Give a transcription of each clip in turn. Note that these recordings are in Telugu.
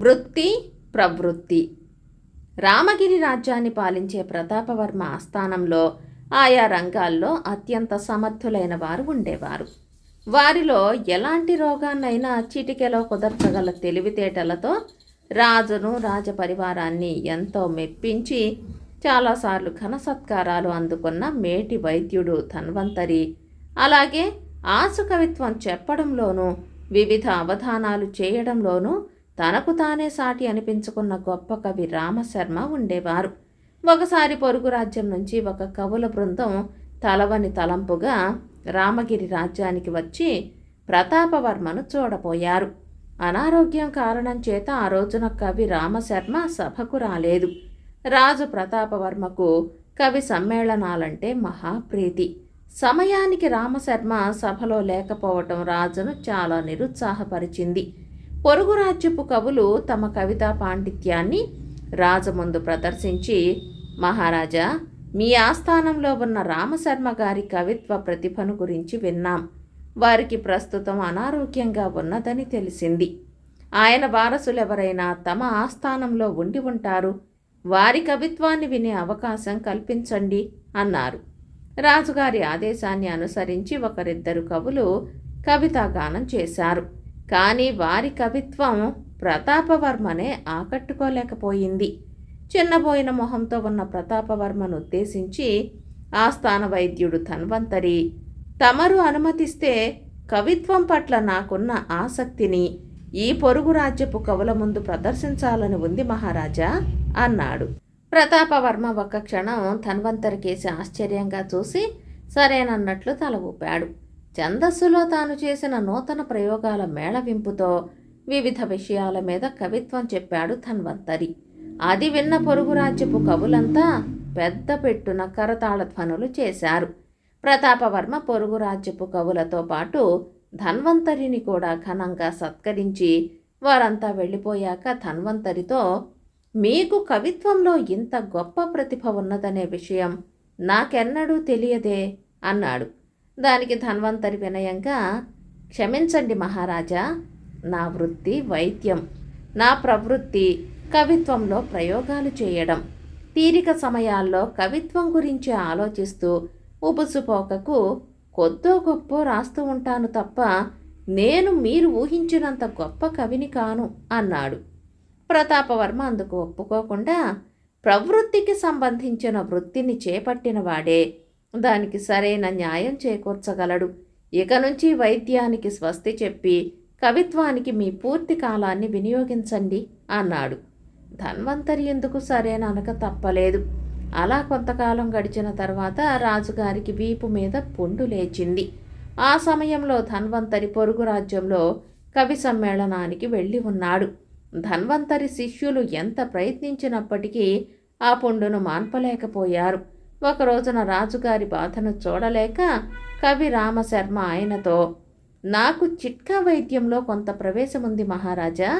వృత్తి ప్రవృత్తి. రామగిరి రాజ్యాన్ని పాలించే ప్రతాపవర్మ ఆస్థానంలో ఆయా రంగాల్లో అత్యంత సమర్థులైన వారు ఉండేవారు. వారిలో ఎలాంటి రోగాన్నైనా చిటికెలో కుదర్చగల తెలివితేటలతో రాజును రాజపరివారాన్ని ఎంతో మెప్పించి చాలాసార్లు ఘన సత్కారాలు అందుకున్న మేటి వైద్యుడు ధన్వంతరి. అలాగే ఆసు కవిత్వం చెప్పడంలోనూ వివిధ అవధానాలు చేయడంలోనూ తనకు తానే సాటి అనిపించుకున్న గొప్ప కవి రామశర్మ ఉండేవారు. ఒకసారి పొరుగు రాజ్యం నుంచి ఒక కవుల బృందం తలవని తలంపుగా రామగిరి రాజ్యానికి వచ్చి ప్రతాపవర్మను చూడపోయారు అనారోగ్యం కారణం చేత ఆ రోజున కవి రామశర్మ సభకు రాలేదు. రాజు ప్రతాపవర్మకు కవి సమ్మేళనాలంటే మహాప్రీతి సమయానికి రామశర్మ సభలో లేకపోవటం రాజును చాలా నిరుత్సాహపరిచింది. పొరుగు రాజ్యపు కవులు తమ కవితా పాండిత్యాన్ని రాజు ముందు ప్రదర్శించి మహారాజా మీ ఆస్థానంలో ఉన్న రామశర్మ గారి కవిత్వ ప్రతిభను గురించి విన్నాం. వారికి ప్రస్తుతం అనారోగ్యంగా ఉన్నదని తెలిసింది. ఆయన వారసులెవరైనా తమ ఆస్థానంలో ఉండి ఉంటారు. వారి కవిత్వాన్ని వినే అవకాశం కల్పించండి అన్నారు. రాజుగారి ఆదేశాన్ని అనుసరించి ఒకరిద్దరు కవులు కవితాగానం చేశారు. కానీ వారి కవిత్వం ప్రతాపవర్మనే ఆకట్టుకోలేకపోయింది. చిన్నబోయిన మొహంతో ఉన్న ప్రతాపవర్మను ఉద్దేశించి ఆస్థాన వైద్యుడు ధన్వంతరి తమరు అనుమతిస్తే కవిత్వం పట్ల నాకున్న ఆసక్తిని ఈ పొరుగు రాజ్యపు కవుల ముందు ప్రదర్శించాలని ఉంది మహారాజా అన్నాడు. ప్రతాపవర్మ ఒక్క క్షణం ధన్వంతరికేసి ఆశ్చర్యంగా చూసి సరేనన్నట్లు తల ఊపాడు. ఛందస్సులో తాను చేసిన నూతన ప్రయోగాల మేళవింపుతో వివిధ విషయాల మీద కవిత్వం చెప్పాడు ధన్వంతరి. అది విన్న పొరుగు రాజ్యపు కవులంతా పెద్ద పెట్టున కరతాళ ధ్వనులు చేశారు. ప్రతాపవర్మ పొరుగు రాజ్యపు కవులతో పాటు ధన్వంతరిని కూడా ఘనంగా సత్కరించి వారంతా వెళ్ళిపోయాక ధన్వంతరితో మీకు కవిత్వంలో ఇంత గొప్ప ప్రతిభ ఉన్నదనే విషయం నాకెన్నడూ తెలియదే అన్నాడు. దానికి ధన్వంతరి వినయంగా క్షమించండి మహారాజా నా వృత్తి వైద్యం నా ప్రవృత్తి కవిత్వంలో ప్రయోగాలు చేయడం. తీరిక సమయాల్లో కవిత్వం గురించి ఆలోచిస్తూ ఉబుసుపోకకు కొద్దో గొప్ప రాస్తూ ఉంటాను తప్ప నేను మీరు ఊహించినంత గొప్ప కవిని కాను అన్నాడు. ప్రతాపవర్మ అందుకు ఒప్పుకోకుండా ప్రవృత్తికి సంబంధించిన వృత్తిని చేపట్టిన వాడే దానికి సరైన న్యాయం చేకూర్చగలడు. ఇక నుంచి వైద్యానికి స్వస్తి చెప్పి కవిత్వానికి మీ పూర్తి కాలాన్ని వినియోగించండి అన్నాడు. ధన్వంతరి ఎందుకు సరేననక తప్పలేదు. అలా కొంతకాలం గడిచిన తర్వాత రాజుగారికి వీపు మీద పుండు లేచింది. ఆ సమయంలో ధన్వంతరి పొరుగు రాజ్యంలో కవి సమ్మేళనానికి వెళ్ళి ఉన్నాడు. ధన్వంతరి శిష్యులు ఎంత ప్రయత్నించినప్పటికీ ఆ పుండును మాన్పలేకపోయారు. ఒక రోజున రాజుగారి బాధను చూడలేక కవి రామశర్మ ఆయనతో నాకు చిట్కా వైద్యంలో కొంత ప్రవేశముంది మహారాజా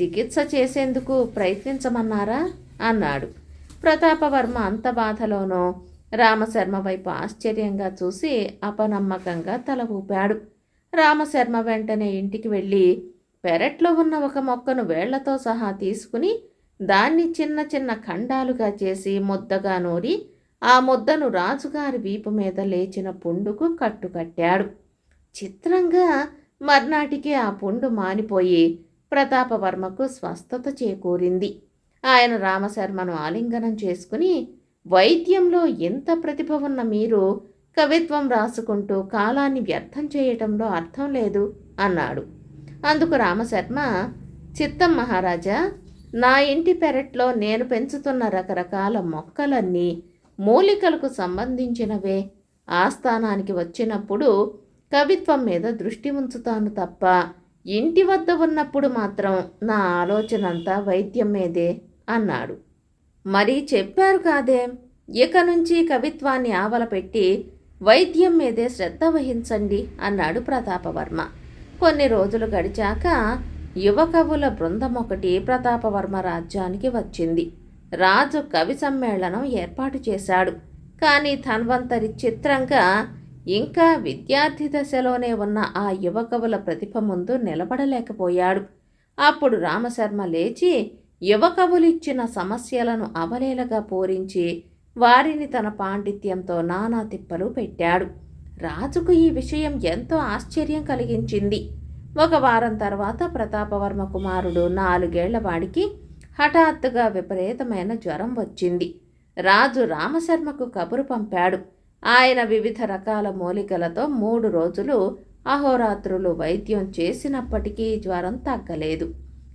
చికిత్స చేసేందుకు ప్రయత్నించమన్నారా? అన్నాడు. ప్రతాపవర్మ అంత బాధలోనో రామశర్మ వైపు ఆశ్చర్యంగా చూసి అపనమ్మకంగా తల ఊపాడు. రామశర్మ వెంటనే ఇంటికి వెళ్ళి పెరట్లో ఉన్న ఒక మొక్కను వేళ్ళతో సహా తీసుకుని దాన్ని చిన్న చిన్న ఖండాలుగా చేసి ముద్దగా నూరి ఆ ముద్దను రాజుగారి వీపు మీద లేచిన పుండుకు కట్టుకట్టాడు చిత్రంగా మర్నాటికి ఆ పుండు మానిపోయి ప్రతాపవర్మకు స్వస్థత చేకూరింది. ఆయన రామశర్మను ఆలింగనం చేసుకుని వైద్యంలో ఎంత ప్రతిభ ఉన్న మీరు కవిత్వం రాసుకుంటూ కాలాన్ని వ్యర్థం చేయటంలో అర్థం లేదు అన్నాడు. అందుకు రామశర్మ చిత్తం మహారాజా నా ఇంటి పెరట్లో నేను పెంచుతున్న రకరకాల మొక్కలన్నీ మూలికలకు సంబంధించినవే. ఆస్థానానికి వచ్చినప్పుడు కవిత్వం మీద దృష్టి ఉంచుతాను తప్ప ఇంటి వద్ద ఉన్నప్పుడు మాత్రం నా ఆలోచన అంతా వైద్యం మీదే అన్నాడు. మరి చెప్పారు కాదే ఇక నుంచి కవిత్వాన్ని ఆవలపెట్టి వైద్యం మీదే శ్రద్ధ వహించండి అన్నాడు ప్రతాపవర్మ. కొన్ని రోజులు గడిచాక యువ కవుల బృందం ఒకటి ప్రతాపవర్మ రాజ్యానికి వచ్చింది. రాజు కవి సమ్మేళనం ఏర్పాటు చేశాడు. కానీ ధన్వంతరి చిత్రంగా ఇంకా విద్యార్థి దశలోనే ఉన్న ఆ యువకవుల ప్రతిభ ముందు నిలబడలేకపోయాడు. అప్పుడు రామశర్మ లేచి యువకవులిచ్చిన సమస్యలను అవలేలగా పూరించి వారిని తన పాండిత్యంతో నానా తిప్పలు పెట్టాడు. రాజుకు ఈ విషయం ఎంతో ఆశ్చర్యం కలిగించింది. ఒక వారం తర్వాత ప్రతాపవర్మ కుమారుడు నాలుగేళ్ళ వాడికి హఠాత్తుగా విపరీతమైన జ్వరం వచ్చింది. రాజు రామశర్మకు కబురు పంపాడు. ఆయన వివిధ రకాల మూలికలతో మూడు రోజులు అహోరాత్రులు వైద్యం చేసినప్పటికీ జ్వరం తగ్గలేదు.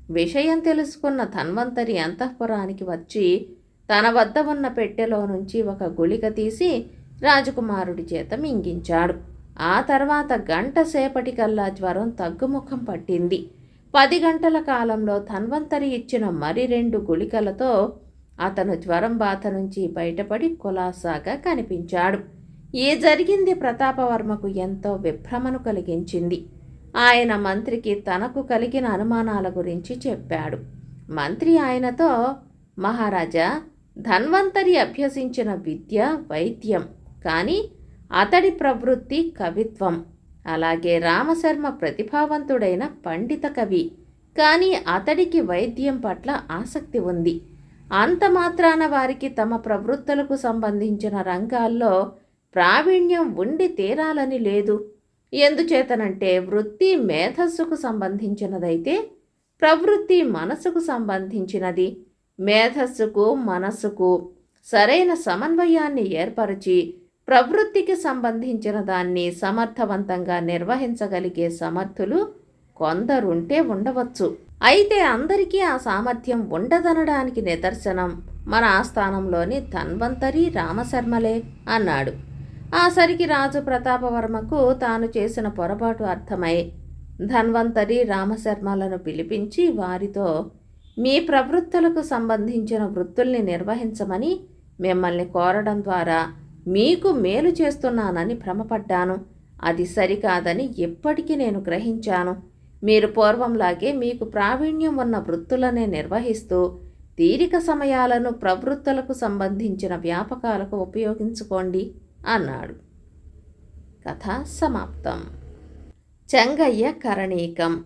విషయం తెలుసుకున్న ధన్వంతరి అంతఃపురానికి వచ్చి తన వద్ద ఉన్న పెట్టెలో నుంచి ఒక గుళిక తీసి రాజకుమారుడి చేత మింగించాడు. ఆ తర్వాత గంట సేపటికల్లా జ్వరం తగ్గుముఖం పట్టింది. పది గంటల కాలంలో ధన్వంతరి ఇచ్చిన మరి రెండు గుళికలతో అతను జ్వరం బాధ నుంచి బయటపడి కులాసాగా కనిపించాడు. ఏ జరిగింది ప్రతాపవర్మకు ఎంతో విభ్రమను కలిగించింది. ఆయన మంత్రికి తనకు కలిగిన అనుమానాల గురించి చెప్పాడు. మంత్రి ఆయనతో మహారాజా ధన్వంతరి అభ్యసించిన విద్య వైద్యం కానీ అతడి ప్రవృత్తి కవిత్వం. అలాగే రామశర్మ ప్రతిభావంతుడైన పండిత కవి. కానీ అతడికి వైద్యం పట్ల ఆసక్తి ఉంది. అంత మాత్రాన వారికి తమ ప్రవృత్తులకు సంబంధించిన రంగాల్లో ప్రావీణ్యం ఉండి తీరాలని లేదు. ఎందుచేతనంటే వృత్తి మేధస్సుకు సంబంధించినదైతే ప్రవృత్తి మనసుకు సంబంధించినది. మేధస్సుకు మనస్సుకు సరైన సమన్వయాన్ని ఏర్పరచి ప్రవృత్తికి సంబంధించిన దాన్ని సమర్థవంతంగా నిర్వహించగలిగే సమర్థులు కొందరుంటే ఉండవచ్చు. అయితే అందరికీ ఆ సామర్థ్యం ఉండదనడానికి నిదర్శనం. మన ఆస్థానంలోని ధన్వంతరి రామశర్మలే అన్నాడు. ఆ సరికి రాజు ప్రతాపవర్మకు తాను చేసిన పొరపాటు అర్థమై ధన్వంతరి రామశర్మలను పిలిపించి వారితో మీ ప్రవృత్తులకు సంబంధించిన వృత్తుల్ని నిర్వహించమని మిమ్మల్ని కోరడం ద్వారా మీకు మేలు చేస్తున్నానని భ్రమపడ్డాను. అది సరికాదని ఎప్పటికీ నేను గ్రహించాను. మీరు పూర్వంలాగే మీకు ప్రావీణ్యం ఉన్న వృత్తులనే నిర్వహిస్తూ తీరిక సమయాలను ప్రవృత్తులకు సంబంధించిన వ్యాపకాలకు ఉపయోగించుకోండి అన్నాడు. కథ సమాప్తం. చెంగయ్య కరణీకం.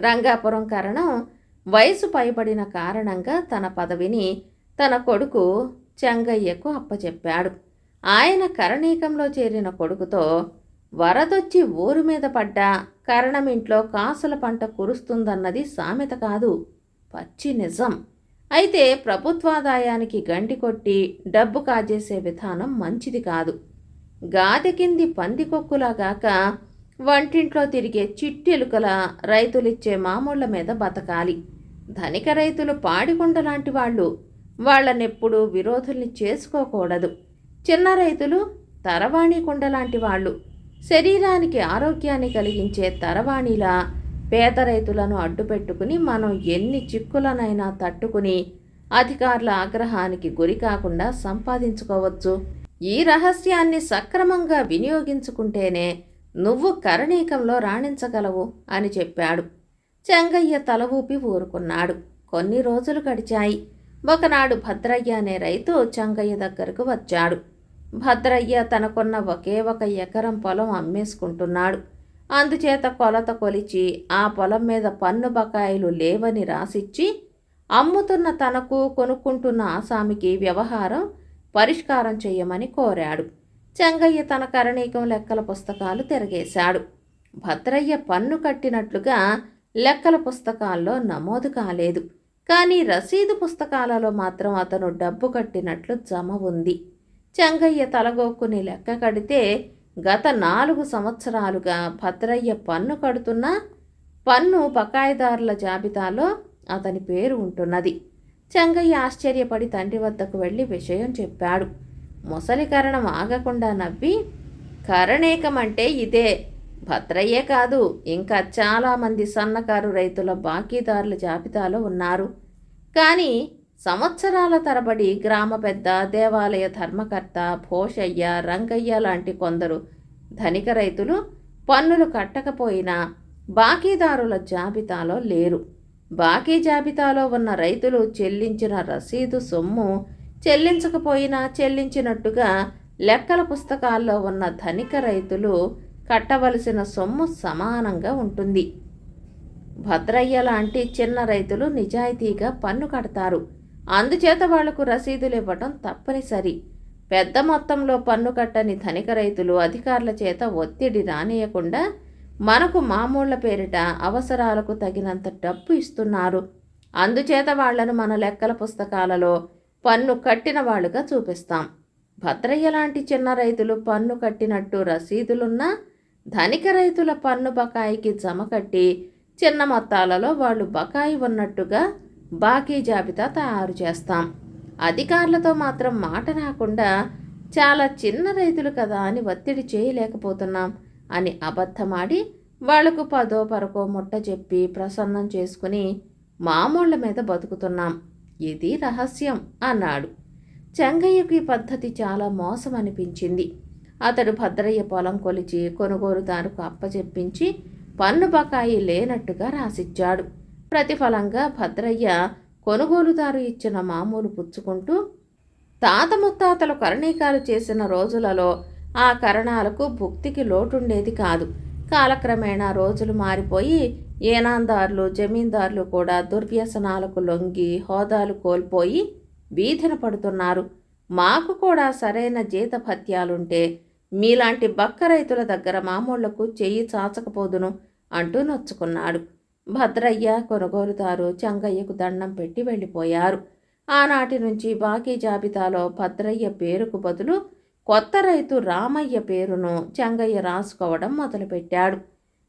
రంగాపురం కరణం వయసు పైబడిన కారణంగా తన పదవిని తన కొడుకు చెంగయ్యకు అప్పచెప్పాడు. ఆయన కరణీకంలో చేరిన కొడుకుతో వరదొచ్చి ఊరు మీద పడ్డా. కరణమింట్లో కాసుల పంట కురుస్తుందన్నది సామెత కాదు. పచ్చి నిజం. అయితే ప్రభుత్వాదాయానికి గంటి కొట్టి డబ్బు కాజేసే విధానం మంచిది కాదు. గాదె కింది పందికొక్కులాగాక వంటింట్లో తిరిగే చిట్టెలుకల రైతులిచ్చే మామూళ్ళ మీద బతకాలి. ధనిక రైతులు పాడికొండ లాంటి వాళ్ళు. వాళ్ళనెప్పుడు విరోధుల్ని చేసుకోకూడదు. చిన్న రైతులు తరవాణి కుండ లాంటి వాళ్ళు. శరీరానికి ఆరోగ్యాన్ని కలిగించే తరవాణిలా పేద రైతులను అడ్డుపెట్టుకుని మనం ఎన్ని చిక్కులనైనా తట్టుకుని అధికారుల ఆగ్రహానికి గురి కాకుండా సంపాదించుకోవచ్చు. ఈ రహస్యాన్ని సక్రమంగా వినియోగించుకుంటేనే నువ్వు కరణీకంలో రాణించగలవు అని చెప్పాడు. చెంగయ్య తల ఊపి ఊరుకున్నాడు. కొన్ని రోజులు గడిచాయి. ఒకనాడు భద్రయ్య అనే రైతు చెంగయ్య దగ్గరకు వచ్చాడు. భద్రయ్య తనకున్న ఒకే ఒక ఎకరం పొలం అమ్మేసుకుంటున్నాడు. అందుచేత కొలత కొలిచి ఆ పొలం మీద పన్ను బకాయిలు లేవని రాసిచ్చి అమ్ముతున్న తనకు కొనుక్కుంటున్న ఆసామికి వ్యవహారం పరిష్కారం చేయమని కోరాడు. చెంగయ్య తన కరణీకం లెక్కల పుస్తకాలు తిరగేశాడు. భద్రయ్య పన్ను కట్టినట్లుగా లెక్కల పుస్తకాల్లో నమోదు కాలేదు. కానీ రసీదు పుస్తకాలలో మాత్రం అతను డబ్బు కట్టినట్లు జమ ఉంది. చెంగయ్య తలగొక్కుని లెక్క కడితే గత నాలుగు సంవత్సరాలుగా భద్రయ్య పన్ను కడుతున్న పన్ను బకాయిదారుల జాబితాలో అతని పేరు ఉంటున్నది. చెంగయ్య ఆశ్చర్యపడి తండ్రి వద్దకు వెళ్ళి విషయం చెప్పాడు. ముసలి కరణం ఆగకుండా నవ్వి కరణేకం అంటే ఇదే భద్రయ్యే కాదు ఇంకా చాలామంది సన్నకారు రైతుల బాకీదారుల జాబితాలో ఉన్నారు. కానీ సంవత్సరాల తరబడి గ్రామ పెద్ద దేవాలయ ధర్మకర్త భోషయ్య రంగయ్య లాంటి కొందరు ధనిక రైతులు పన్నులు కట్టకపోయినా బాకీదారుల జాబితాలో లేరు. బాకీ జాబితాలో ఉన్న రైతులు చెల్లించిన రసీదు సొమ్ము చెల్లించకపోయినా చెల్లించినట్టుగా లెక్కల పుస్తకాల్లో ఉన్న ధనిక రైతులు కట్టవలసిన సొమ్ము సమానంగా ఉంటుంది. భద్రయ్య లాంటి చిన్న రైతులు నిజాయితీగా పన్ను కడతారు. అందుచేత వాళ్ళకు రసీదులు ఇవ్వటం తప్పనిసరి. పెద్ద మొత్తంలో పన్ను కట్టని ధనిక రైతులు అధికారుల చేత ఒత్తిడి రానియకుండా మనకు మామూళ్ళ పేరిట అవసరాలకు తగినంత డబ్బు ఇస్తున్నారు. అందుచేత వాళ్ళను మన లెక్కల పుస్తకాలలో పన్ను కట్టిన వాళ్ళుగా చూపిస్తాం. భద్రయ్య లాంటి చిన్న రైతులు పన్ను కట్టినట్టు రసీదులున్నా ధనిక రైతుల పన్ను బకాయికి జమ కట్టి చిన్న మొత్తాలలో వాళ్ళు బకాయి ఉన్నట్టుగా బాకీ జాబితా తయారు చేస్తాం. అధికారులతో మాత్రం మాట రాకుండా చాలా చిన్న రైతులు కదా అని ఒత్తిడి చేయలేకపోతున్నాం అని అబద్ధమాడి వాళ్ళకు పదో పరకో ముట్ట చెప్పి ప్రసన్నం చేసుకుని మామూళ్ళ మీద బతుకుతున్నాం. ఇది రహస్యం అన్నాడు. చెంగయ్యకు ఈ పద్ధతి చాలా మోసం అనిపించింది అతడు భద్రయ్య పొలం కొలిచి కొనుగోలుదారుకు అప్పచెప్పించి పన్ను బకాయి లేనట్టుగా రాసిచ్చాడు. ప్రతిఫలంగా భద్రయ్య కొనుగోలుదారు ఇచ్చిన మామూలు పుచ్చుకుంటూ తాత ముత్తాతలు కరణీకాలు చేసిన రోజులలో ఆ కరణాలకు భుక్తికి లోటుండేది కాదు. కాలక్రమేణా రోజులు మారిపోయి ఏనాందారులు జమీందారులు కూడా దుర్వ్యసనాలకు లొంగి హోదాలు కోల్పోయి వీధిన పడుతున్నారు. మాకు కూడా సరైన జీతభత్యాలుంటే మీలాంటి బక్క రైతుల దగ్గర మామూళ్ళకు చెయ్యి చాచకపోదును అంటూ నొచ్చుకున్నాడు. భద్రయ్య కొనుగోలుదారు చంగయ్యకు దండం పెట్టి వెళ్ళిపోయారు. ఆనాటి నుంచి బాకీ జాబితాలో భద్రయ్య పేరుకు బదులు కొత్త రైతు రామయ్య పేరును చెంగయ్య రాసుకోవడం మొదలుపెట్టాడు.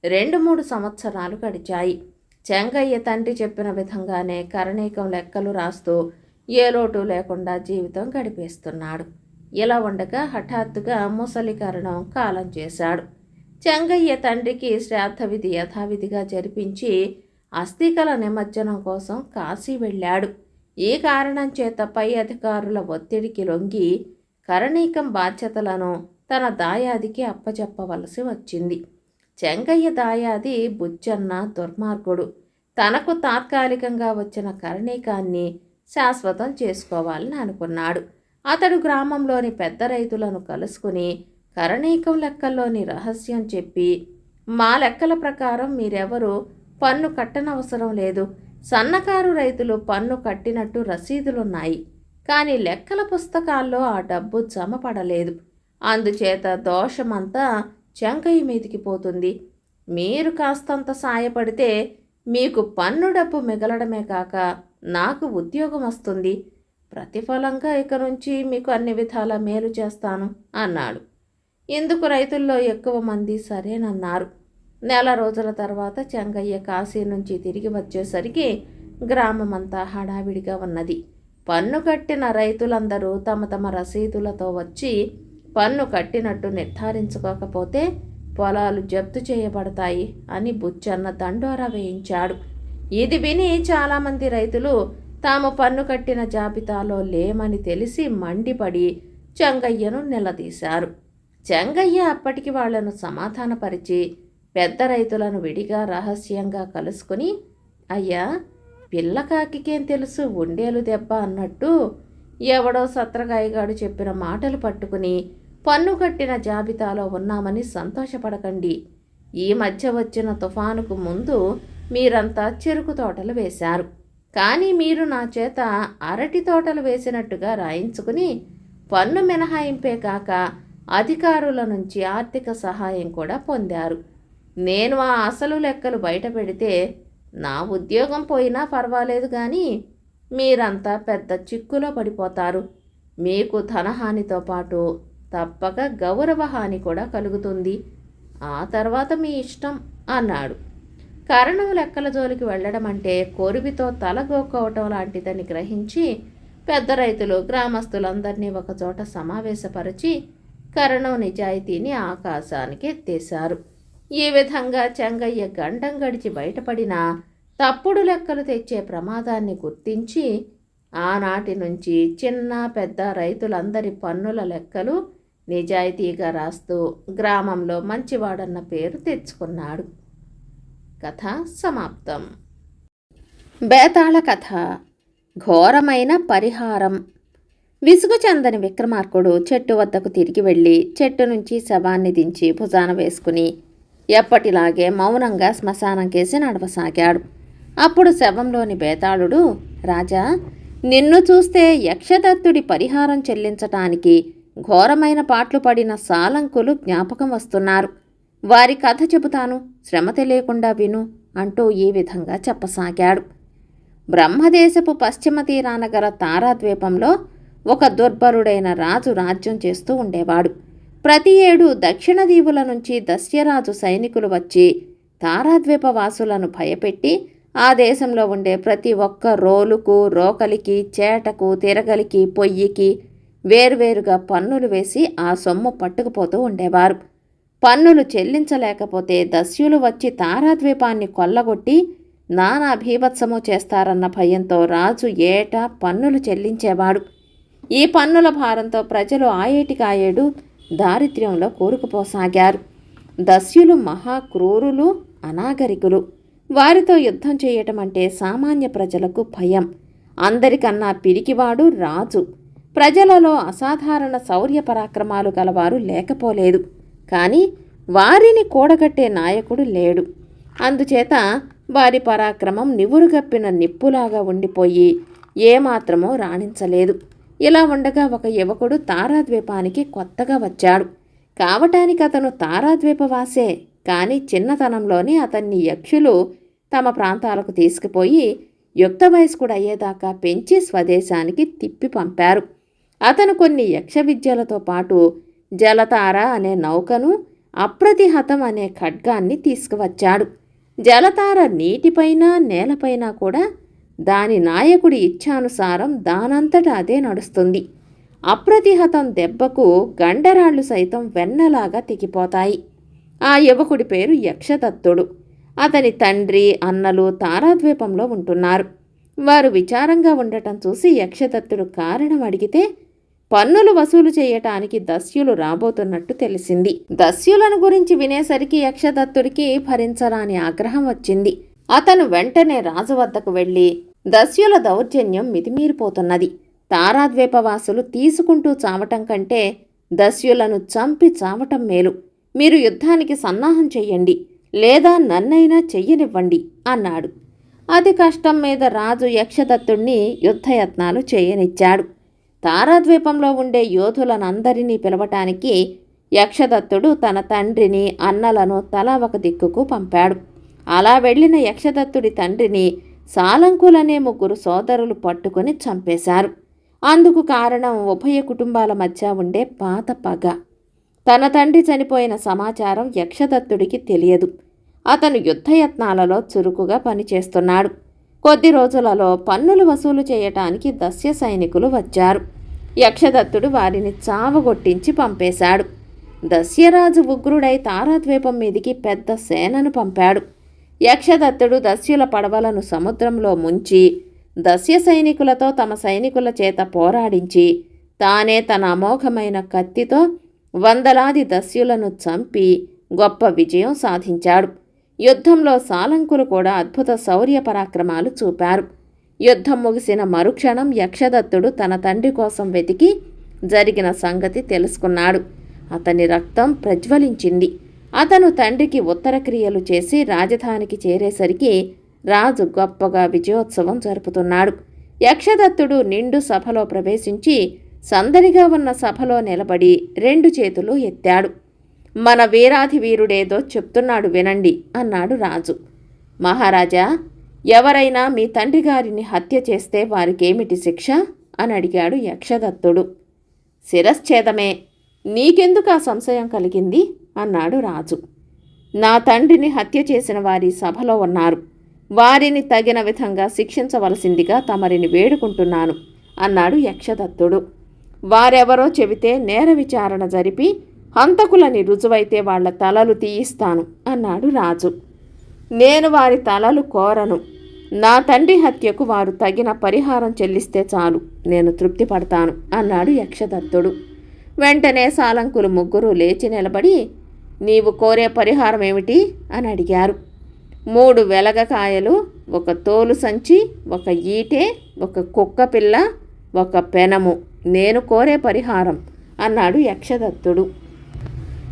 రెండు మూడు సంవత్సరాలు గడిచాయి. చెంగయ్య తండ్రి చెప్పిన విధంగానే కరణీకం లెక్కలు రాస్తూ ఏ లోటు లేకుండా జీవితం గడిపేస్తున్నాడు. ఇలా ఉండగా హఠాత్తుగా ముసలికరణం కాలం చేశాడు. చెంగయ్య తండ్రికి శ్రాద్ధవిధి యథావిధిగా జరిపించి అస్థికల నిమజ్జనం కోసం కాశీ వెళ్ళాడు. ఈ కారణం చేత పై అధికారుల ఒత్తిడికి లొంగి కరణీకం బాధ్యతలను తన దాయాదికి అప్పచెప్పవలసి వచ్చింది. చెంగయ్య దాయాది బుజ్జన్న దుర్మార్గుడు. తనకు తాత్కాలికంగా వచ్చిన కరణీకాన్ని శాశ్వతం చేసుకోవాలని అనుకున్నాడు. అతడు గ్రామంలోని పెద్ద రైతులను కలుసుకుని కరణీకం లెక్కల్లోని రహస్యం చెప్పి మా లెక్కల ప్రకారం మీరెవరు పన్ను కట్టనవసరం లేదు. సన్నకారు రైతులు పన్ను కట్టినట్టు రసీదులున్నాయి. కానీ లెక్కల పుస్తకాల్లో ఆ డబ్బు జమపడలేదు. అందుచేత దోషమంతా చెంకయ్య మీదికి పోతుంది. మీరు కాస్తంత సాయపడితే మీకు పన్ను డబ్బు మిగలడమే కాక నాకు ఉద్యోగం వస్తుంది. ప్రతిఫలంగా ఇక నుంచి మీకు అన్ని విధాల మేలు చేస్తాను అన్నాడు. ఇందుకు రైతుల్లో ఎక్కువ మంది సరేనన్నారు? నెల రోజుల తర్వాత చెంగయ్య కాశీ నుంచి తిరిగి వచ్చేసరికి గ్రామమంతా హడావిడిగా ఉన్నది. పన్ను కట్టిన రైతులందరూ తమ తమ రసీదులతో వచ్చి పన్ను కట్టినట్టు నిర్ధారించుకోకపోతే పొలాలు జప్తు చేయబడతాయి అని బుచ్చన్న దండోరా వేయించాడు. ఇది విని చాలామంది రైతులు తాము పన్ను కట్టిన జాబితాలో లేమని తెలిసి మండిపడి చెంగయ్యను నిలదీశారు. చెంగయ్య అప్పటికి వాళ్ళను సమాధానపరిచి పెద్ద రైతులను విడిగా రహస్యంగా కలుసుకుని అయ్యా పిల్లకాకికేం తెలుసు? ఉండేలు దెబ్బ అన్నట్టు ఎవడో సత్రగాయగాడు చెప్పిన మాటలు పట్టుకుని పన్ను కట్టిన జాబితాలో ఉన్నామని సంతోషపడకండి. ఈ మధ్య వచ్చిన తుఫానుకు ముందు మీరంతా చెరుకు తోటలు వేశారు. కానీ మీరు నా చేత అరటి తోటలు వేసినట్టుగా రాయించుకుని పన్ను మినహాయింపే కాక అధికారుల నుంచి ఆర్థిక సహాయం కూడా పొందారు. నేను ఆ అసలు లెక్కలు బయట పెడితే నా ఉద్యోగం పోయినా పర్వాలేదు కానీ మీరంతా పెద్ద చిక్కులో పడిపోతారు. మీకు ధనహానితో పాటు తప్పక గౌరవ హాని కూడా కలుగుతుంది. ఆ తర్వాత మీ ఇష్టం అన్నాడు. కరణం లెక్కల జోలికి వెళ్ళడం అంటే కొరివితో తలగోక్కోవటం లాంటిదని గ్రహించి పెద్ద రైతులు గ్రామస్తులందరినీ ఒకచోట సమావేశపరిచి కరణం నిజాయితీని ఆకాశానికి ఎత్తేశారు. ఈ విధంగా చెంగయ్య గండం గడిచి బయటపడిన తప్పుడు లెక్కలు తెచ్చే ప్రమాదాన్ని గుర్తించి ఆనాటి నుంచి చిన్న పెద్ద రైతులందరి పన్నుల లెక్కలు నిజాయితీగా రాస్తూ గ్రామంలో మంచివాడన్న పేరు తెచ్చుకున్నాడు. కథ సమాప్తం. బేతాళ కథ. ఘోరమైన పరిహారం. విసుగు చెందని విక్రమార్కుడు చెట్టు వద్దకు తిరిగి వెళ్ళి చెట్టు నుంచి శవాన్ని దించి భుజాన వేసుకుని ఎప్పటిలాగే మౌనంగా శ్మశానం కేసి నడవసాగాడు. అప్పుడు శవంలోని బేతాళుడు రాజా నిన్ను చూస్తే యక్షదత్తుడి పరిహారం చెల్లించటానికి ఘోరమైన పాట్లు పడిన సాలంకులు జ్ఞాపకం వస్తున్నారు. వారి కథ చెబుతాను శ్రమ తెలియకుండా విను అంటూ ఈ విధంగా చెప్పసాగాడు. బ్రహ్మదేశపు పశ్చిమ తీరాన గల తారాద్వీపంలో ఒక దుర్భరుడైన రాజు రాజ్యం చేస్తూ ఉండేవాడు. ప్రతి ఏడు దక్షిణ దీవుల నుంచి దస్యరాజు సైనికులు వచ్చి తారాద్వీప వాసులను భయపెట్టి ఆ దేశంలో ఉండే ప్రతి ఒక్క రోలుకు రోకలికి చేటకు తిరగలికి పొయ్యికి వేర్వేరుగా పన్నులు వేసి ఆ సొమ్ము పట్టుకుపోతూ ఉండేవారు. పన్నులు చెల్లించలేకపోతే దస్యులు వచ్చి తారాద్వీపాన్ని కొల్లగొట్టి నానా భీభత్సము చేస్తారన్న భయంతో రాజు ఏటా పన్నులు చెల్లించేవాడు. ఈ పన్నుల భారంతో ప్రజలు ఆయేటికాయేడు దారిద్ర్యంలో కూరుకుపోసాగారు. దస్యులు మహా క్రూరులు అనాగరికులు. వారితో యుద్ధం చేయటం అంటే సామాన్య ప్రజలకు భయం. అందరికన్నా పిరికివాడు రాజు. ప్రజలలో అసాధారణ శౌర్య పరాక్రమాలు గలవారు లేకపోలేదు. కానీ వారిని కూడగట్టే నాయకుడు లేడు. అందుచేత వారి పరాక్రమం నివురుగప్పిన నిప్పులాగా ఉండిపోయి ఏమాత్రమో రాణించలేదు. ఇలా ఉండగా ఒక యువకుడు తారాద్వీపానికి కొత్తగా వచ్చాడు. కావటానికి అతను తారాద్వీపవాసే కానీ చిన్నతనంలోనే అతన్ని యక్షులు తమ ప్రాంతాలకు తీసుకుపోయి యుక్త వయస్కుడు అయ్యేదాకా పెంచి స్వదేశానికి తిప్పి పంపారు. అతను కొన్ని యక్ష విద్యలతో పాటు జలతార అనే నౌకను అప్రతిహతం అనే ఖడ్గాన్ని తీసుకువచ్చాడు. జలతార నీటిపైన నేలపైన కూడా దాని నాయకుడి ఇచ్ఛానుసారం దానంతట అదే నడుస్తుంది. అప్రతిహతం దెబ్బకు గండరాళ్ళు సైతం వెన్నలాగా తెగిపోతాయి. ఆ యువకుడి పేరు యక్షదత్తుడు. అతని తండ్రి అన్నలు తారాద్వీపంలో ఉంటున్నారు. వారు విచారంగా ఉండటం చూసి యక్షదత్తుడు కారణం అడిగితే పన్నులు వసూలు చేయటానికి దస్యులు రాబోతున్నట్టు తెలిసింది. దస్యులను గురించి వినేసరికి యక్షదత్తుడికి భరించరాని ఆగ్రహం వచ్చింది. అతను వెంటనే రాజు వద్దకు వెళ్ళి దస్యుల దౌర్జన్యం మితిమీరిపోతున్నది. తారాద్వీపవాసులు తీసుకుంటూ చావటం కంటే దస్యులను చంపి చావటం మేలు. మీరు యుద్ధానికి సన్నాహం చెయ్యండి లేదా నన్నైనా చెయ్యనివ్వండి అన్నాడు. అతి కష్టం మీద రాజు యక్షదత్తుణ్ణి యుద్ధయత్నాలు చేయనిచ్చాడు. తారాద్వీపంలో ఉండే యోధులనందరినీ పిలవటానికి యక్షదత్తుడు తన తండ్రిని అన్నలను తలా ఒక దిక్కుకు పంపాడు. అలా వెళ్ళిన యక్షదత్తుడి తండ్రిని సాలంకులనే ముగ్గురు సోదరులు పట్టుకొని చంపేశారు. అందుకు కారణం ఉభయ కుటుంబాల మధ్య ఉండే పాత పగ. తన తండ్రి చనిపోయిన సమాచారం యక్షదత్తుడికి తెలియదు. అతను యుద్ధయత్నాలలో చురుకుగా పనిచేస్తున్నాడు. కొద్ది రోజులలో పన్నులు వసూలు చేయటానికి దస్య సైనికులు వచ్చారు. యక్షదత్తుడు వారిని చావగొట్టించి పంపేశాడు. దస్యరాజు ఉగ్రుడై తారాద్వీపం మీదికి పెద్ద సేనను పంపాడు. యక్షదత్తుడు దస్యుల పడవలను సముద్రంలో ముంచి దస్య సైనికులతో తమ సైనికుల చేత పోరాడించి తానే తన అమోఘమైన కత్తితో వందలాది దస్యులను చంపి గొప్ప విజయం సాధించాడు. యుద్ధంలో సాలంకులు కూడా అద్భుత శౌర్య పరాక్రమాలు చూపారు. యుద్ధం ముగిసిన మరుక్షణం యక్షదత్తుడు తన తండ్రి కోసం వెతికి జరిగిన సంగతి తెలుసుకున్నాడు. అతని రక్తం ప్రజ్వలించింది. అతను తండ్రికి ఉత్తర క్రియలు చేసి రాజధానికి చేరేసరికి రాజు గొప్పగా విజయోత్సవం జరుపుతున్నాడు. యక్షదత్తుడు నిండు సభలో ప్రవేశించి సందడిగా ఉన్న సభలో నిలబడి రెండు చేతులు ఎత్తాడు. మన వీరాధి వీరుడేదో చెప్తున్నాడు వినండి అన్నాడు రాజు. మహారాజా ఎవరైనా మీ తండ్రి గారిని హత్య చేస్తే వారికేమిటి శిక్ష? అని అడిగాడు యక్షదత్తుడు. శిరశ్చేదమే నీకెందుకు ఆ సంశయం కలిగింది? అన్నాడు రాజు. నా తండ్రిని హత్య చేసిన వారి సభలో ఉన్నారు. వారిని తగిన విధంగా శిక్షించవలసిందిగా తమరిని వేడుకుంటున్నాను అన్నాడు యక్షదత్తుడు. వారెవరో చెబితే నేర విచారణ జరిపి హంతకులని రుజువైతే వాళ్ళ తలలు తీయిస్తాను అన్నాడు రాజు. నేను వారి తలలు కోరను. నా తండ్రి హత్యకు వారు తగిన పరిహారం చెల్లిస్తే చాలు నేను తృప్తి పడతాను అన్నాడు యక్షదత్తుడు. వెంటనే సాలంకులు ముగ్గురు లేచి నిలబడి నీవు కోరే పరిహారం ఏమిటి? అని అడిగారు. మూడు వెలగకాయలు ఒక తోలు సంచి ఒక ఈటె ఒక కుక్క పిల్ల ఒక పెనము. నేను కోరే పరిహారం అన్నాడు యక్షదత్తుడు.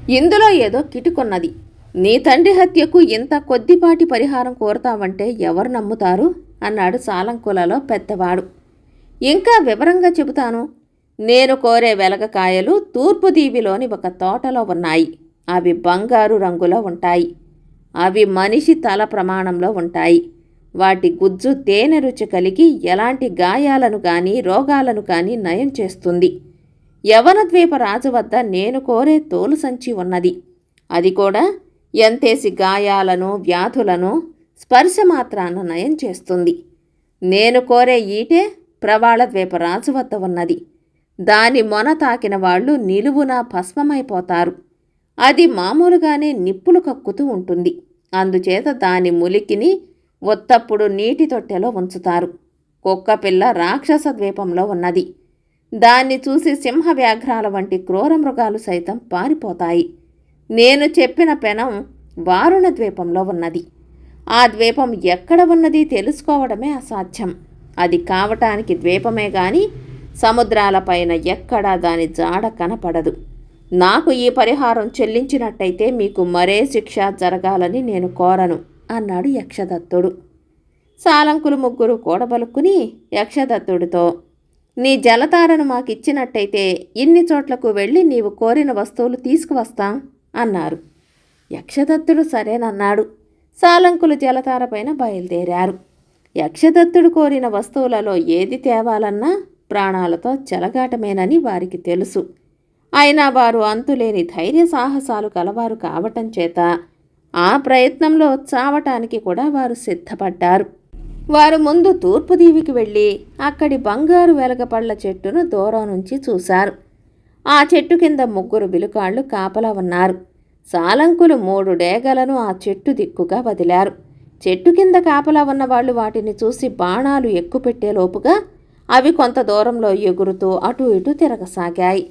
ఇందులో ఏదో కిటుకున్నది. నీ తండ్రి హత్యకు ఇంత కొద్దిపాటి పరిహారం కోరుతావంటే ఎవరు నమ్ముతారు? అన్నాడు సాలంకులలో పెద్దవాడు. ఇంకా వివరంగా చెబుతాను. నేను కోరే వెలగకాయలు తూర్పు దీవిలోని ఒక తోటలో ఉన్నాయి. అవి బంగారు రంగులో ఉంటాయి. అవి మనిషి తల ప్రమాణంలో ఉంటాయి. వాటి గుజ్జు తేనె రుచి కలిగి ఎలాంటి గాయాలను కానీ రోగాలను కానీ నయం చేస్తుంది. యవనద్వీప రాజు వద్ద నేను కోరే తోలు సంచి ఉన్నది. అది కూడా ఎంతేసి గాయాలను వ్యాధులను స్పర్శ మాత్రాన నయం చేస్తుంది. నేను కోరే ఈటే ప్రవాళ ద్వీప రాజు వద్ద ఉన్నది. దాని మొన తాకిన వాళ్ళు నిలువున భస్మమైపోతారు. అది మామూలుగానే నిప్పులు కక్కుతూ ఉంటుంది. అందుచేత దాని ములికిని ఒత్తప్పుడు నీటి తొట్టెలో ఉంచుతారు. కుక్కపిల్ల రాక్షస ద్వీపంలో ఉన్నది. దాన్ని చూసి సింహ వ్యాఘ్రాల వంటి క్రూర మృగాలు సైతం పారిపోతాయి. నేను చెప్పిన పెనం వారుణ ద్వీపంలో ఉన్నది. ఆ ద్వీపం ఎక్కడ ఉన్నది తెలుసుకోవడమే అసాధ్యం. అది కావటానికి ద్వీపమే కానీ సముద్రాలపైన ఎక్కడా దాని జాడ కనపడదు. నాకు ఈ పరిహారం చెల్లించినట్టయితే మీకు మరే శిక్ష జరగాలని నేను కోరను అన్నాడు యక్షదత్తుడు. సాలంకులు ముగ్గురు కూడబలుక్కుని యక్షదత్తుడితో నీ జలతారను మాకిచ్చినట్టయితే ఇన్ని చోట్లకు వెళ్ళి నీవు కోరిన వస్తువులు తీసుకువస్తాం అన్నారు. యక్షదత్తుడు సరేనన్నాడు. సాలంకులు జలతారపైన బయలుదేరారు. యక్షదత్తుడు కోరిన వస్తువులలో ఏది తేవాలన్నా ప్రాణాలతో చెలగాటమేనని వారికి తెలుసు. అయినా వారు అంతులేని ధైర్య సాహసాలు కలవారు కావటం చేత ఆ ప్రయత్నంలో చావటానికి కూడా వారు సిద్ధపడ్డారు. వారు ముందు తూర్పు దీవికి వెళ్ళి అక్కడి బంగారు వెలగపళ్ళ చెట్టును దూరం నుంచి చూశారు. ఆ చెట్టు కింద ముగ్గురు బిలుకాళ్ళు కాపలా ఉన్నారు. సాలంకులు మూడు డేగలను ఆ చెట్టు దిక్కుగా వదిలారు. చెట్టు కింద కాపలా ఉన్న వాళ్ళు వాటిని చూసి బాణాలు ఎక్కుపెట్టేలోపుగా అవి కొంత దూరంలో ఎగురుతూ అటు ఇటు తిరగసాగాయి.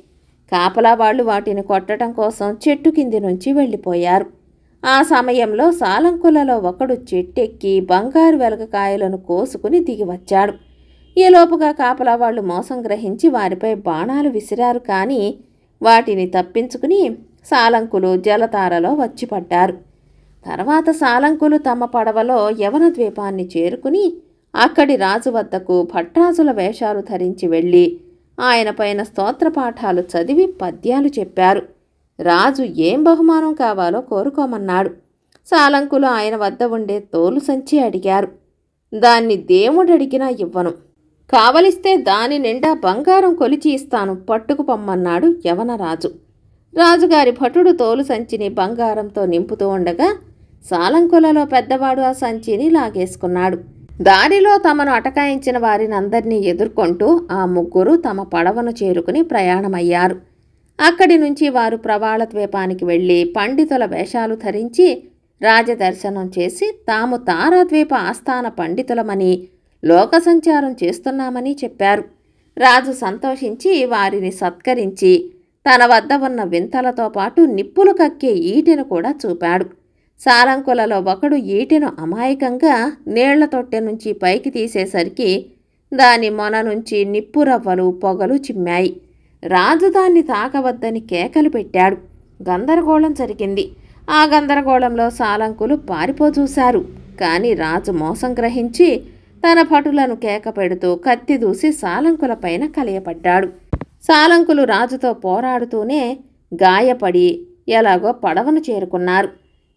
కాపలా వాళ్ళు వాటిని కొట్టడం కోసం చెట్టు కింది నుంచి వెళ్ళిపోయారు. ఆ సమయంలో సాలంకులలో ఒకడు చెట్టెక్కి బంగారు వెలగకాయలను కోసుకుని దిగి వచ్చాడు. ఈలోపుగా కాపలా వాళ్ళు మోసం గ్రహించి వారిపై బాణాలు విసిరారు కానీ వాటిని తప్పించుకుని సాలంకులు జలతారలో వచ్చిపడ్డారు. తర్వాత సాలంకులు తమ పడవలో యవన ద్వీపాన్ని చేరుకుని అక్కడి రాజు వద్దకు భట్రాజుల వేషాలు ధరించి వెళ్ళి ఆయన పైన స్తోత్రపాఠాలు చదివి పద్యాలు చెప్పారు. రాజు ఏం బహుమానం కావాలో కోరుకోమన్నాడు. సాలంకులు ఆయన వద్ద ఉండే తోలు సంచి అడిగారు. దాన్ని దేవుడు అడిగినా ఇవ్వను. కావలిస్తే దాని నిండా బంగారం కొలిచి ఇస్తాను పట్టుకు పమ్మన్నాడు యవనరాజు. రాజుగారి భటుడు తోలు సంచిని బంగారంతో నింపుతూ ఉండగా సాలంకులలో పెద్దవాడు ఆ సంచిని లాగేసుకున్నాడు. దారిలో తమను అటకాయించిన వారిని అందరినీ ఎదుర్కొంటూ ఆ ముగ్గురు తమ పడవను చేరుకుని ప్రయాణమయ్యారు. అక్కడి నుంచి వారు ప్రవాళ ద్వీపానికి వెళ్ళి పండితుల వేషాలు ధరించి రాజదర్శనం చేసి తాము తారాద్వీప ఆస్థాన పండితులమని లోక సంచారం చేస్తున్నామని చెప్పారు. రాజు సంతోషించి వారిని సత్కరించి తన వద్ద ఉన్న వింతలతో పాటు నిప్పులు కక్కే ఈటెను కూడా చూపాడు. సారంకులలో ఒకడు ఈటెను అమాయకంగా నీళ్ళ తొట్టె నుంచి పైకి తీసేసరికి దాని మొన నుంచి నిప్పు రవ్వలు పొగలు చిమ్మాయి. రాజు దాన్ని తాకవద్దని కేకలు పెట్టాడు. గందరగోళం జరిగింది. ఆ గందరగోళంలో సాలంకులు పారిపో చూశారు కానీ రాజు మోసం గ్రహించి తన పటులను కేక పెడుతూ కత్తి దూసి సాలంకులపైన కలియపడ్డాడు. సాలంకులు రాజుతో పోరాడుతూనే గాయపడి ఎలాగో పడవను చేరుకున్నారు.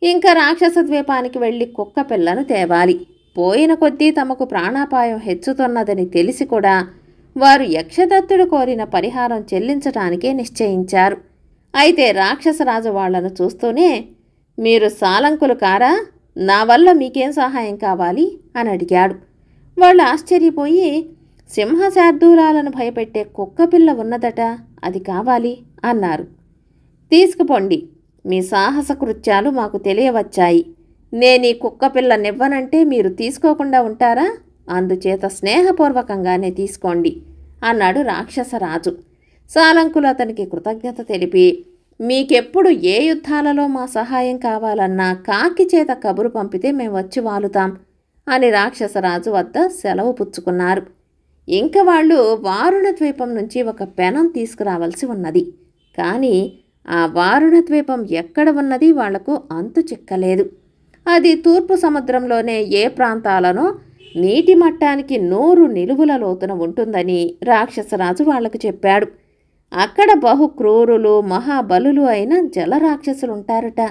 ఇంకా రాక్షస ద్వీపానికి వెళ్ళి కుక్క పిల్లను తేవాలి. పోయిన కొద్దీ తమకు ప్రాణాపాయం హెచ్చుతున్నదని తెలిసి కూడా వారు యక్షదత్తుడు కోరిన పరిహారం చెల్లించటానికే నిశ్చయించారు. అయితే రాక్షసరాజు వాళ్ళను చూస్తూనే మీరు సాలంకులు కారా? నా వల్ల మీకేం సహాయం కావాలి? అని అడిగాడు. వాళ్ళు ఆశ్చర్యపోయి సింహశార్దూరాలను భయపెట్టే కుక్కపిల్ల ఉన్నదట అది కావాలి అన్నారు. తీసుకుపోండి మీ సాహస కృత్యాలు మాకు తెలియవచ్చాయి. నేను ఈ కుక్కపిల్ల నివ్వనంటే మీరు తీసుకోకుండా ఉంటారా? అందుచేత స్నేహపూర్వకంగానే తీసుకోండి అన్నాడు రాక్షసరాజు. సాలంకులు అతనికి కృతజ్ఞత తెలిపి మీకెప్పుడు ఏ యుద్ధాలలో మా సహాయం కావాలన్నా కాకి చేత కబురు పంపితే మేము వచ్చి వాలుతాం అని రాక్షసరాజు వద్ద సెలవు పుచ్చుకున్నారు. ఇంక వాళ్ళు వారుణ ద్వీపం నుంచి ఒక పెనం తీసుకురావాల్సి ఉన్నది. కానీ ఆ వారుణ ద్వీపం ఎక్కడ ఉన్నది వాళ్ళకు అంతు చిక్కలేదు. అది తూర్పు సముద్రంలోనే ఏ ప్రాంతాలనో నీటి మట్టానికి నూరు నిలువుల లోతున ఉంటుందని రాక్షసరాజు వాళ్ళకు చెప్పాడు. అక్కడ బహు క్రూరులు మహాబలులు అయిన జలరాక్షసులుంటారట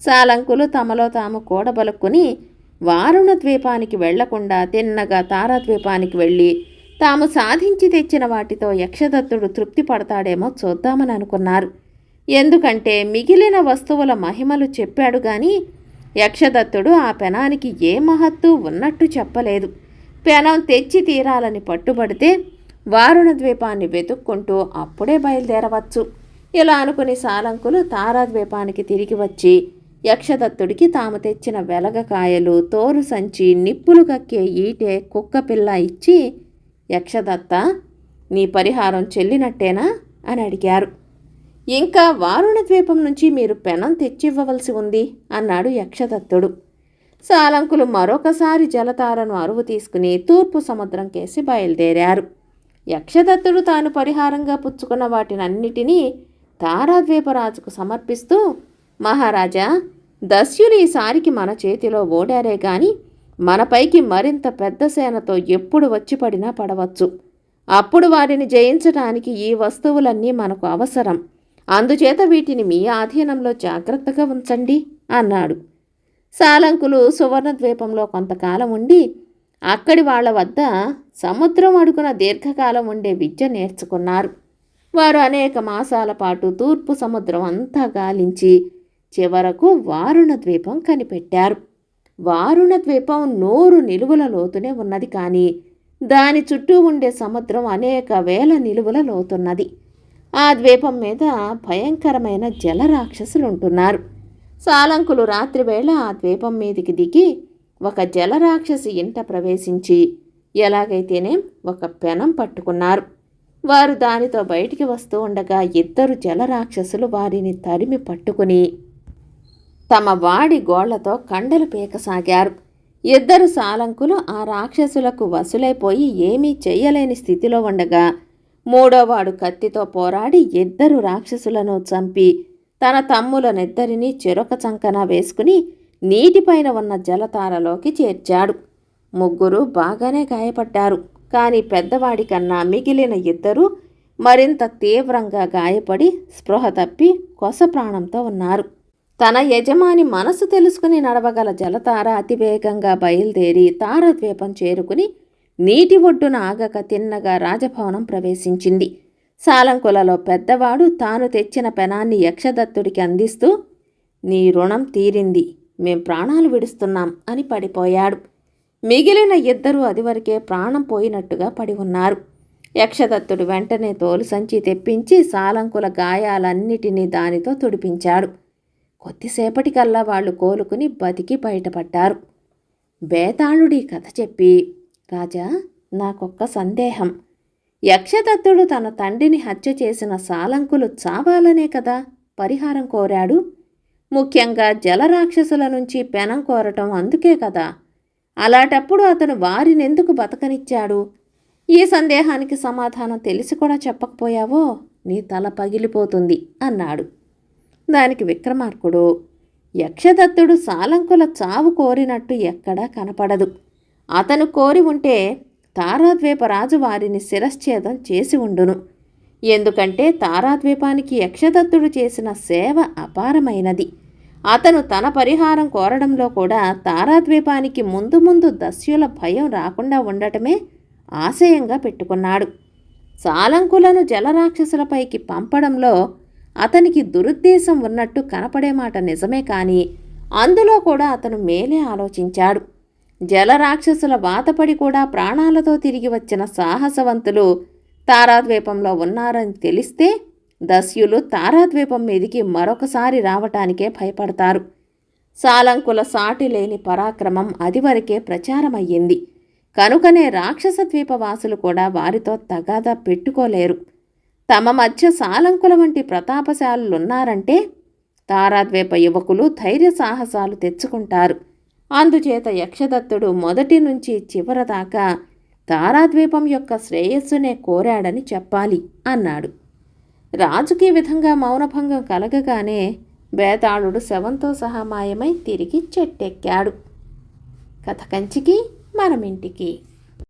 సాలంకులు తమలో తాము కూడబలుక్కుని వారుణ ద్వీపానికి వెళ్ళకుండా తిన్నగా తారాద్వీపానికి వెళ్ళి తాము సాధించి తెచ్చిన వాటితో యక్షదత్తుడు తృప్తి పడతాడేమో చూద్దామని అనుకున్నారు. ఎందుకంటే మిగిలిన వస్తువుల మహిమలు చెప్పాడు గాని యక్షదత్తుడు ఆ పెనానికి ఏ మహత్తు ఉన్నట్టు చెప్పలేదు. పెనం తెచ్చి తీరాలని పట్టుబడితే వారుణ ద్వీపాన్ని వెతుక్కుంటూ అప్పుడే బయలుదేరవచ్చు. ఇలా అనుకుని సాలంకులు తారాద్వీపానికి తిరిగి వచ్చి యక్షదత్తుడికి తాము తెచ్చిన వెలగకాయలు తోలు సంచి నిప్పులు కక్కే ఈటె కుక్క పిల్ల ఇచ్చి యక్షదత్త నీ పరిహారం చెల్లినట్టేనా? అని అడిగారు. ఇంకా వారుణ ద్వీపం నుంచి మీరు పెనం తెచ్చివ్వవలసి ఉంది అన్నాడు యక్షదత్తుడు. సాలంకులు మరొకసారి జలతారను అరువు తీసుకుని తూర్పు సముద్రం కేసి బయలుదేరారు. యక్షదత్తుడు తాను పరిహారంగా పుచ్చుకున్న వాటినన్నిటినీ తారాద్వీపరాజుకు సమర్పిస్తూ మహారాజా దస్యులు ఈసారికి మన చేతిలో ఓడారే గాని మనపైకి మరింత పెద్ద సేనతో ఎప్పుడు వచ్చి పడినా పడవచ్చు. అప్పుడు వారిని జయించడానికి ఈ వస్తువులన్నీ మనకు అవసరం. అందుచేత వీటిని మీ ఆధీనంలో జాగ్రత్తగా ఉంచండి అన్నాడు. సాలంకులు సువర్ణద్వీపంలో కొంతకాలం ఉండి అక్కడి వాళ్ళ వద్ద సముద్రం అడుగున దీర్ఘకాలం ఉండే విద్య నేర్చుకున్నారు. వారు అనేక మాసాల పాటు తూర్పు సముద్రం అంతా గాలించి చివరకు వారుణ ద్వీపం కనిపెట్టారు. వారుణ ద్వీపం నూరు నిలువుల లోతునే ఉన్నది కానీ దాని చుట్టూ ఉండే సముద్రం అనేక వేల నిలువుల లోతున్నది. ఆ ద్వీపం మీద భయంకరమైన జలరాక్షసులు ఉంటున్నారు సాలంకులు రాత్రివేళ ఆ ద్వీపం మీదికి దిగి ఒక జలరాక్షసి ఇంట ప్రవేశించి ఎలాగైతేనే ఒక పెనం పట్టుకున్నారు. వారు దానితో బయటికి వస్తూ ఉండగా ఇద్దరు జలరాక్షసులు వారిని తరిమి పట్టుకుని తమ వాడి గోళ్ళతో కండలు పీకసాగారు. ఇద్దరు సాలంకులు ఆ రాక్షసులకు వసులైపోయి ఏమీ చెయ్యలేని స్థితిలో ఉండగా మూడోవాడు కత్తితో పోరాడి ఇద్దరు రాక్షసులను చంపి తన తమ్ములనిద్దరినీ చెరొక చంకన వేసుకుని నీటిపైన ఉన్న జలతారలోకి చేర్చాడు. ముగ్గురు బాగానే గాయపడ్డారు. కానీ పెద్దవాడి కన్నా మిగిలిన ఇద్దరు మరింత తీవ్రంగా గాయపడి స్పృహ తప్పి కొస ప్రాణంతో ఉన్నారు. తన యజమాని మనసు తెలుసుకుని నడవగల జలతార అతివేగంగా బయలుదేరి తారద్వీపం చేరుకుని నీటి ఒడ్డున ఆగక తిన్నగా రాజభవనం ప్రవేశించింది. సాలంకులలో పెద్దవాడు తాను తెచ్చిన పెనాన్ని యక్షదత్తుడికి అందిస్తూ నీ రుణం తీరింది. మేం ప్రాణాలు విడుస్తున్నాం అని పడిపోయాడు. మిగిలిన ఇద్దరూ అదివరకే ప్రాణం పోయినట్టుగా పడి ఉన్నారు. యక్షదత్తుడు వెంటనే తోలు సంచి తెప్పించి సాలంకుల గాయాలన్నిటినీ దానితో తుడిపించాడు. కొద్దిసేపటికల్లా వాళ్ళు కోలుకుని బతికి బయటపడ్డారు. బేతాళుడి కథ చెప్పి రాజా నాకొక్క సందేహం. యక్షదత్తుడు తన తండ్రిని హత్య చేసిన సాలంకులు చావాలనే కదా పరిహారం కోరాడు. ముఖ్యంగా జలరాక్షసుల నుంచి పెనం కోరటం అందుకే కదా. అలాంటప్పుడు అతను వారినెందుకు బతకనిచ్చాడు? ఈ సందేహానికి సమాధానం తెలిసి కూడా చెప్పకపోయావో? నీ తల పగిలిపోతుంది అన్నాడు. దానికి విక్రమార్కుడు యక్షదత్తుడు సాలంకుల చావు కోరినట్టు ఎక్కడా కనపడదు. అతను కోరి ఉంటే తారాద్వీపరాజు వారిని శిరశ్ఛేదం చేసి ఉండును. ఎందుకంటే తారాద్వీపానికి యక్షదత్తుడు చేసిన సేవ అపారమైనది. అతను తన పరిహారం కోరడంలో కూడా తారాద్వీపానికి ముందు ముందు దస్యుల భయం రాకుండా ఉండటమే ఆశయంగా పెట్టుకున్నాడు. సాలంకులను జలరాక్షసులపైకి పంపడంలో అతనికి దురుద్దేశం ఉన్నట్టు కనపడే మాట నిజమే కానీ అందులో కూడా అతను మేలే ఆలోచించాడు. జలరాక్షసుల బాతపడి కూడా ప్రాణాలతో తిరిగి వచ్చిన సాహసవంతులు తారాద్వీపంలో ఉన్నారని తెలిస్తే దస్యులు తారాద్వీపం మీదికి మరొకసారి రావటానికే భయపడతారు. సాలంకుల సాటి లేని పరాక్రమం అదివరకే ప్రచారమయ్యింది. కనుకనే రాక్షస ద్వీపవాసులు కూడా వారితో తగాదా పెట్టుకోలేరు. తమ మధ్య సాలంకుల వంటి ప్రతాపశాలులున్నారంటే తారాద్వీప యువకులు ధైర్య సాహసాలు తెచ్చుకుంటారు. అందుచేత యక్షదత్తుడు మొదటి నుంచి చివరదాకా తారాద్వీపం యొక్క శ్రేయస్సునే కోరాడని చెప్పాలి అన్నాడు. రాజుకి విధంగా మౌనభంగం కలగగానే బేతాళుడు శవంతో సహా మాయమై తిరిగి చెట్టెక్కాడు. కథ కంచికి మనమింటికి.